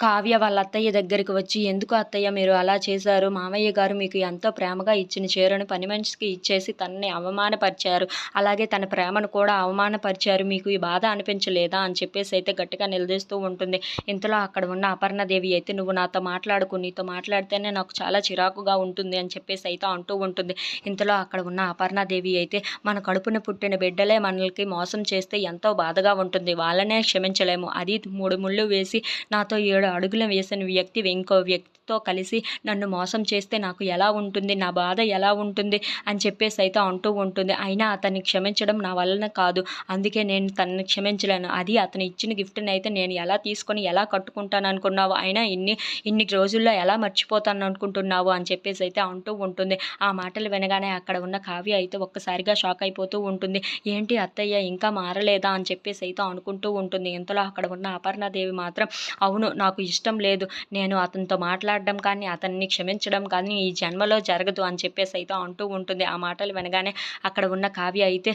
కావ్య వాళ్ళ అత్తయ్య దగ్గరికి వచ్చి ఎందుకు అత్తయ్య మీరు అలా చేశారు? మామయ్య గారు మీకు ఎంతో ప్రేమగా ఇచ్చిన చీరను పని మనిషికి ఇచ్చేసి తనని అవమానపరిచారు. అలాగే తన ప్రేమను కూడా అవమానపరిచారు. మీకు ఈ బాధ అనిపించలేదా? అని చెప్పేసి అయితే గట్టిగా నిలదీస్తూ ఉంటుంది. ఇంతలో అక్కడ ఉన్న అపర్ణదేవి అయితే నువ్వు నాతో మాట్లాడుకు. నీతో మాట్లాడితేనే నాకు చాలా చిరాకుగా ఉంటుంది అని చెప్పేసి అయితే అంటూ ఉంటుంది. ఇంతలో అక్కడ ఉన్న అపర్ణదేవి అయితే మన కడుపున పుట్టిన బిడ్డలే మనల్కి మోసం చేస్తే ఎంతో బాధగా ఉంటుంది. వాళ్ళనే క్షమించలేము. అది మూడు ముళ్ళు వేసి నాతో ఏడు అడుగులు వేసిన వ్యక్తి ఇంకో వ్యక్తితో కలిసి నన్ను మోసం చేస్తే నాకు ఎలా ఉంటుంది నా బాధ ఎలా ఉంటుంది అని చెప్పేసి అయితే అంటూ ఉంటుంది. అయినా అతన్ని క్షమించడం నా వలన కాదు. అందుకే నేను తనని క్షమించలేను. అది అతను ఇచ్చిన గిఫ్ట్ని అయితే నేను ఎలా తీసుకొని ఎలా కట్టుకుంటాను అనుకున్నావు? అయినా ఇన్ని ఇన్ని రోజుల్లో ఎలా మర్చిపోతాను అనుకుంటున్నావు? అని చెప్పేసి అయితే అంటూ ఉంటుంది. ఆ మాటలు వినగానే అక్కడ ఉన్న కావ్య అయితే ఒక్కసారిగా షాక్ అయిపోతూ ఉంటుంది. ఏంటి అత్తయ్య ఇంకా మారలేదా? అని చెప్పేసి అయితే అనుకుంటూ ఉంటుంది. ఇంతలో అక్కడ ఉన్న అపర్ణాదేవి మాత్రం అవును నాకు నాకు ఇష్టం లేదు. నేను అతనితో మాట్లాడడం కానీ అతన్ని క్షమించడం కానీ ఈ జన్మలో జరగదు అని చెప్పేసి అయితే అంటూ ఉంటుంది. ఆ మాటలు వినగానే అక్కడ ఉన్న కావ్య అయితే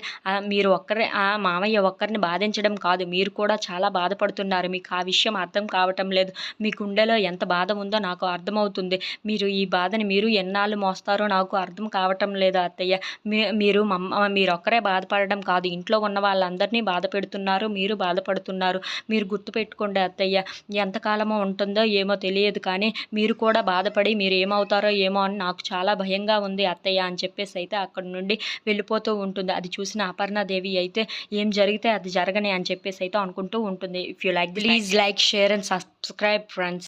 మీరు ఒక్కరే ఆ మామయ్య ఒక్కరిని బాధించడం కాదు. మీరు కూడా చాలా బాధపడుతున్నారు. మీకు ఆ విషయం అర్థం కావటం లేదు. మీ గుండెలో ఎంత బాధ ఉందో నాకు అర్థమవుతుంది. మీరు ఈ బాధని మీరు ఎన్నాళ్ళు మోస్తారో నాకు అర్థం కావటం లేదు అత్తయ్య. మీ మీరు మమ్మ మీరు ఒక్కరే బాధపడడం కాదు. ఇంట్లో ఉన్న వాళ్ళందరినీ బాధ పెడుతున్నారు. మీరు బాధపడుతున్నారు. మీరు గుర్తుపెట్టుకోండి అత్తయ్య. ఎంతకాలం ఎంతకాలమో ఉంటుందో ఏమో తెలియదు కానీ మీరు కూడా బాధపడి మీరు ఏమవుతారో ఏమో అని నాకు చాలా భయంగా ఉంది అత్తయ్య అని చెప్పేసి అయితే అక్కడ నుండి వెళ్ళిపోతూ ఉంటుంది. అది చూసిన అపర్ణాదేవి అయితే ఏం జరిగితే అది జరగని అని చెప్పేసి అయితే అనుకుంటూ ఉంటుంది. If you like please like share and subscribe friends